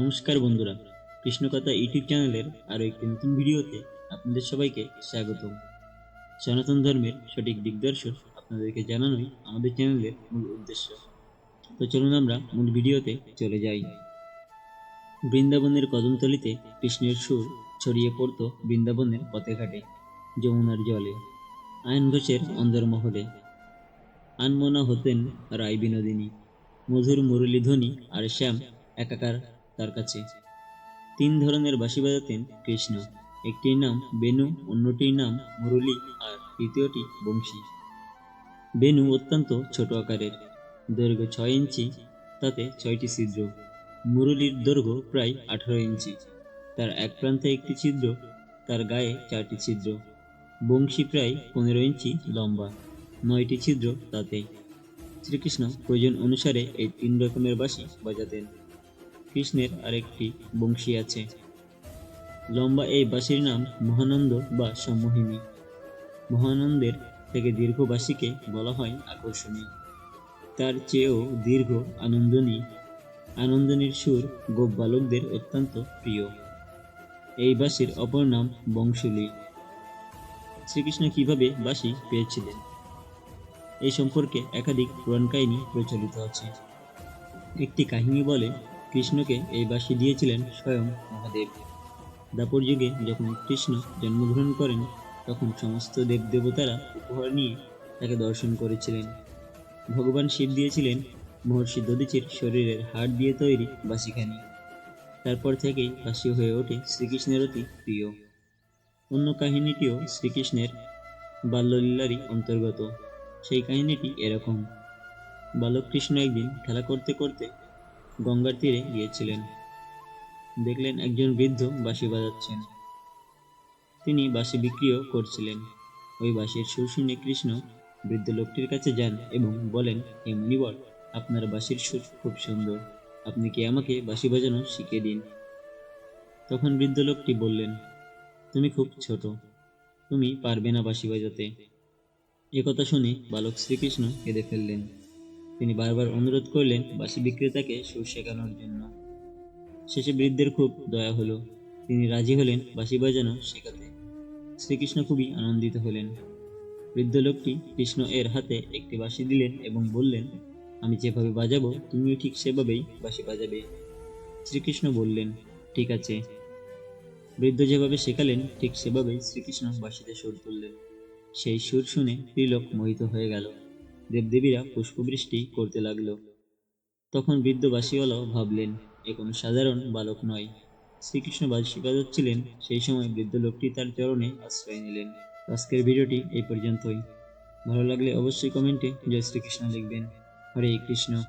নমস্কার বন্ধুরা, কৃষ্ণকথা ইউটিউব চ্যানেলের আরও একটি নতুন ভিডিওতে আপনাদের সবাইকে স্বাগতম। সনাতন ধর্মের সঠিক দিগদর্শন আপনাদেরকে জানানোই আমাদের চ্যানেলের মূল উদ্দেশ্য। তো চলুন আমরা মূল ভিডিওতে চলে যাই। বৃন্দাবনের কদমতলিতে কৃষ্ণের সুর ছড়িয়ে পড়ত বৃন্দাবনের পথে ঘাটে যমুনার জলে আয়ন ঘোষের অন্দরমহলে আনমনা হতেন রায় বিনোদিনী, মধুর মুরলীধ্বনি আর শ্যাম একাকার তার কাছে। তিন ধরনের বাঁশি বাজাতেন কৃষ্ণ। একটির নাম বেনু, অন্যটির নাম মুরলী আর তৃতীয়টি বংশী। বেনু অত্যন্ত ছোট আকারের। দৈর্ঘ্য ছয় ইঞ্চি, তাতে ছয়টি ছিদ্র। মুরলীর দৈর্ঘ্য প্রায় আঠারো ইঞ্চি। তার এক প্রান্তে একটি ছিদ্র, তার গায়ে চারটি ছিদ্র। বংশী প্রায় পনেরো ইঞ্চি লম্বা। নয়টি ছিদ্র তাতে। শ্রীকৃষ্ণ প্রয়োজন অনুসারে এই তিন রকমের বাঁশি বাজাতেন। কৃষ্ণের আরেকটি বংশী আছে। লম্বা এই বাঁশির নাম মহানন্দ বা সম্মোহিনী মহানন্দের থেকে দীর্ঘ বাঁশিকে বলা হয় আকর্ষণী। তার চেয়েও দীর্ঘ আনন্দনী। আনন্দনীর সুর গোপ বালকদের অত্যন্ত প্রিয়। এই বাঁশির অপর নাম বংশুলী। শ্রীকৃষ্ণ কীভাবে বাঁশি পেয়েছিলেন? এই সম্পর্কে একাধিক পুরাণ কাহিনী প্রচলিত আছে। একটি কাহিনী বলে কৃষ্ণকে এই বাসি দিয়েছিলেন স্বয়ং মহাদেব। দাপর যুগে যখন কৃষ্ণ জন্মগ্রহণ করেন, তখন সমস্ত দেবদেবতারা উপহার নিয়ে তাকে দর্শন করেছিলেন। ভগবান শিব দিয়েছিলেন মহর্ষি দধিচির শরীরের হাড় দিয়ে তৈরি বাঁশিখানি তারপর থেকেই বাসি হয়ে ওঠে শ্রীকৃষ্ণের অতি প্রিয়। অন্য কাহিনীটিও শ্রীকৃষ্ণের বাল্যলীলারই অন্তর্গত। সেই কাহিনীটি এরকম। বালক কৃষ্ণ একদিন খেলা করতে করতে গঙ্গার তীরে গিয়েছিলেন। দেখলেন একজন বৃদ্ধ বাঁশি বাজাচ্ছেন। তিনি বাঁশি বিক্রিও করছিলেন। ওই বাঁশির সুর শুনে কৃষ্ণ বৃদ্ধ লোকটির কাছে যান এবং বলেন, হে মুনিবর, আপনার বাঁশির সুর খুব সুন্দর। আপনি কি আমাকে বাঁশি বাজানো শিখিয়ে দিন? তখন বৃদ্ধ লোকটি বললেন, তুমি খুব ছোট, তুমি পারবে না বাঁশি বাজাতে। একথা শুনে বালক শ্রীকৃষ্ণ কেঁদে ফেললেন। তিনি বারবার অনুরোধ করলেন বাসি বিক্রেতাকে সুর শেখানোর জন্য। শেষে বৃদ্ধের খুব দয়া হলো। তিনি রাজি হলেন বাঁশি বাজানো শেখাতে। শ্রীকৃষ্ণ খুবই আনন্দিত হলেন। বৃদ্ধ লোকটি কৃষ্ণ এর হাতে একটি বাঁশি দিলেন এবং বললেন, আমি যেভাবে বাজাবো, তুমিও ঠিক সেভাবেই বাঁশি বাজাবে। শ্রীকৃষ্ণ বললেন, ঠিক আছে। বৃদ্ধ যেভাবে শেখালেন, ঠিক সেভাবেই শ্রীকৃষ্ণ বাঁশিতে সুর তুললেন। সেই সুর শুনে ত্রিলোক মোহিত হয়ে গেল। দেবদেবীরা পুষ্পবৃষ্টি করতে লাগল। তখন বৃদ্ধ বাসিওয়ালাও ভাবলেন, এ কোনো সাধারণ বালক নয়। শ্রীকৃষ্ণ বাসি ছিলেন, সেই সময় বৃদ্ধ লোকটি তার চরণে আশ্রয় নিলেন। আজকের ভিডিওটি এই পর্যন্তই। ভালো লাগলে অবশ্যই কমেন্টে জয় শ্রীকৃষ্ণ লিখবেন। হরে কৃষ্ণ।